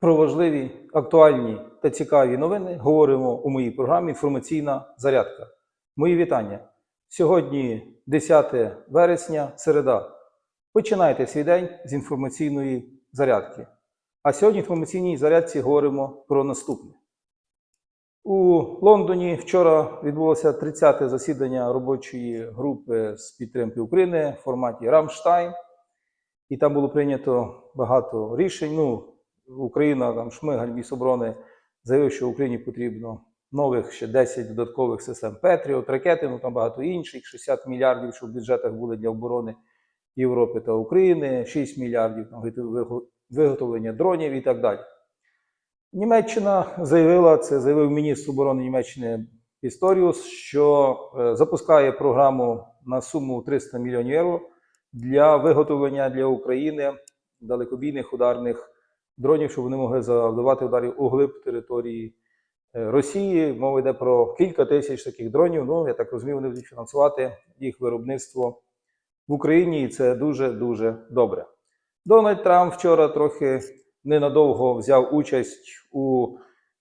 Про важливі, актуальні та цікаві новини говоримо у моїй програмі Інформаційна зарядка. Мої вітання. Сьогодні 10 вересня, середа. Починайте свій день з інформаційної зарядки. А сьогодні в інформаційній зарядці говоримо про наступне. У Лондоні вчора відбулося 30-те засідання робочої групи з підтримки України в форматі Рамштайн. І там було прийнято багато рішень. Ну, Україна, там Шмигаль, Міноборони заявив, що Україні потрібно нових ще 10 додаткових систем Петріот, ракети, ну там багато інших, 60 мільярдів, щоб в бюджетах були для оборони Європи та України, 6 мільярдів там, виготовлення дронів і так далі. Німеччина заявила, це заявив міністр оборони Німеччини Пісторіус, що е, запускає програму на суму 300 мільйонів євро для виготовлення для України далекобійних ударних дронів, щоб вони могли завдавати ударів у глиб території е, Росії. Мова йде про кілька тисяч таких дронів. Ну, я так розумію, вони будуть фінансувати їх виробництво в Україні, і це дуже дуже добре. Дональд Трамп вчора трохи ненадовго взяв участь у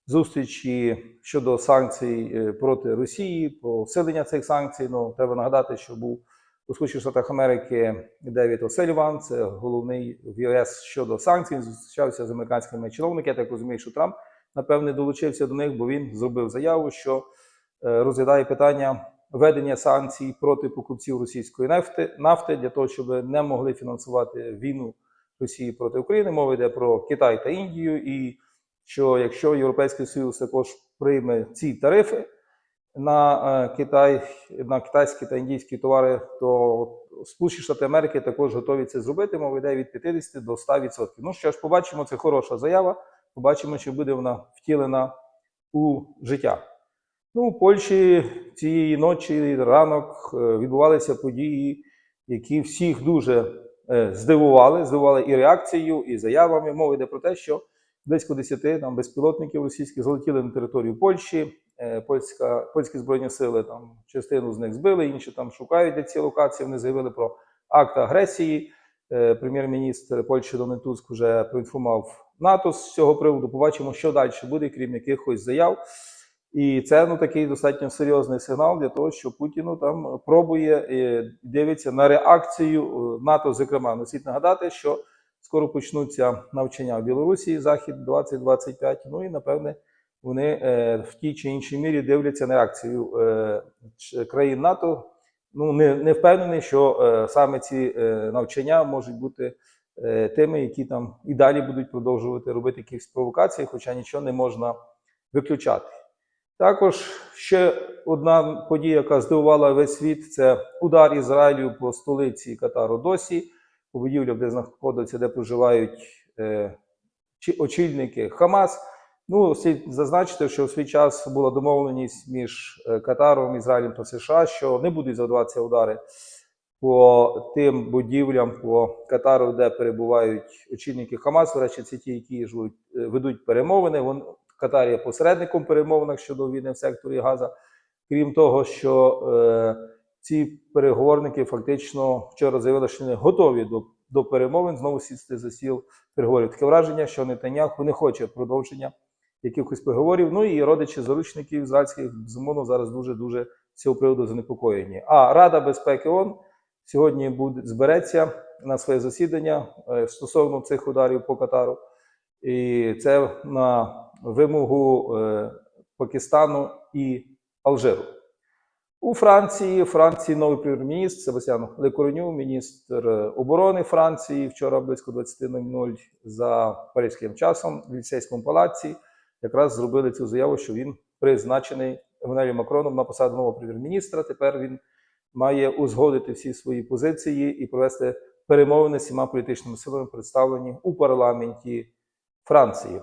зустрічі щодо санкцій е, проти Росії, посилення цих санкцій. Ну, треба нагадати, що був у Сполучених Штатах Америки Девід О'Селіван, це головний в ЄС щодо санкцій. Зустрічався з американськими чиновниками. Я так розумію, що Трамп напевне долучився до них, бо він зробив заяву, що е, розглядає питання введення санкцій проти покупців російської нафти, нафти для того, щоб не могли фінансувати війну Росії проти України. Мова йде про Китай та Індію, і що якщо Європейський Союз також прийме ці тарифи на е, Китай, на китайські та індійські товари, то Сполучені Штати Америки також готові це зробити. Мова йде від 50 до 100%. Ну що ж, побачимо, це хороша заява. Побачимо, чи буде вона втілена у життя. Ну, у Польщі цієї ночі, ранок е, відбувалися події, які всіх дуже е, здивували. Здивували і реакцією, і заявами. Мова йде про те, що близько 10 там, безпілотників російських залетіли на територію Польщі. Е, Польська, польські збройні сили там частину з них збили, інші там шукають де ці локації. Вони заявили про акт агресії. Е, Прем'єр-міністр Польщі Дональд вже проінформував НАТО з цього приводу. Побачимо, що далі буде, крім якихось заяв. І це ну такий достатньо серйозний сигнал для того, що Путіну там пробує е, дивиться на реакцію НАТО. Зокрема, ну, слід нагадати, що скоро почнуться навчання в Білорусі, захід 2025. Ну і напевне вони е, в тій чи іншій мірі дивляться на реакцію е, країн НАТО. Ну не, не впевнений, що е, саме ці навчання можуть бути тими, які там і далі будуть продовжувати робити якісь провокації, хоча нічого не можна виключати. Також ще одна подія, яка здивувала весь світ, це удар Ізраїлю по столиці Катару Досі, по будівлях, де знаходяться, де проживають е, очільники Хамас. Ну, слід зазначити, що у свій час була домовленість між е, Катаром, Ізраїлем та США, що не будуть завдаватися удари по тим будівлям по Катару, де перебувають очільники Хамас. До речі, це ті, які живуть, е, ведуть перемовини. Вон Катар є посередником перемовинах щодо війни в секторі Газа. Крім того, що е, ці переговорники фактично вчора заявили, що вони готові до, до перемовин знову сісти за стіл переговорів. Таке враження, що Нетаньяху не хоче продовження якихось переговорів. Ну і родичі заручників ізраїльських безумовно зараз дуже дуже цього приводу занепокоєні. А Рада безпеки ООН сьогодні буде збереться на своє засідання е, стосовно цих ударів по Катару. І це на вимогу е, Пакистану і Алжиру. У Франції, Франції новий прем'єр-міністр Себастьян Лекорню, міністр е, оборони Франції, вчора близько 20.00 за паризьким часом в ліцейському палаці якраз зробили цю заяву, що він призначений Еммануелем Макроном на посаду нового прем'єр-міністра. Тепер він має узгодити всі свої позиції і провести перемовини з всіма політичними силами, представлені у парламенті Франції.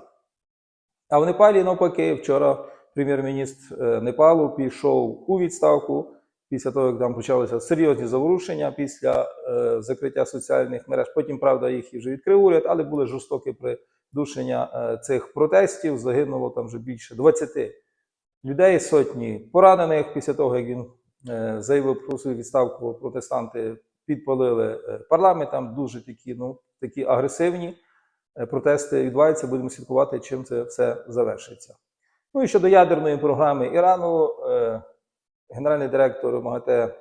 А в Непалі, навпаки, вчора прем'єр-міністр е, Непалу пішов у відставку після того, як там почалися серйозні заворушення після е, закриття соціальних мереж. Потім, правда, їх і вже відкрив уряд, але були жорстокі придушення е, цих протестів. Загинуло там вже більше 20 людей, сотні поранених після того, як він е, заявив про свою відставку, протестанти підпалили е, парламент. Там дуже такі, ну такі агресивні протести відбуваються, будемо слідкувати, чим це все завершиться. Ну і щодо ядерної програми Ірану, генеральний директор МАГАТЕ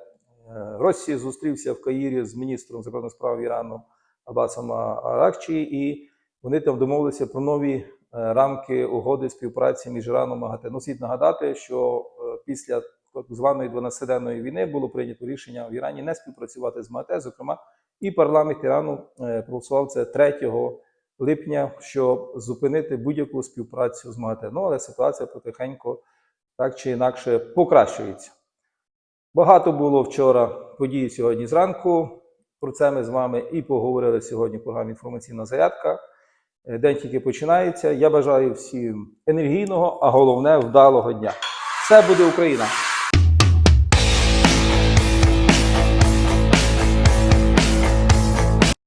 Росії зустрівся в Каїрі з міністром закордонних справ Ірану Абасом Аракчі, і вони там домовилися про нові е, рамки угоди співпраці між Іраном і МАГАТЕ. Ну, слід нагадати, що е, після так званої 12-денної війни було прийнято рішення в Ірані не співпрацювати з МАГАТЕ. Зокрема, і парламент Ірану е, проголосував це 3 липня, щоб зупинити будь-яку співпрацю з МАГАТЕ. Ну, але ситуація потихеньку так чи інакше покращується. Багато було вчора подій сьогодні зранку. Про це ми з вами і поговорили сьогодні в програмі Інформаційна зарядка. Е, День тільки починається. Я бажаю всім енергійного, а головне вдалого дня. Все буде Україна!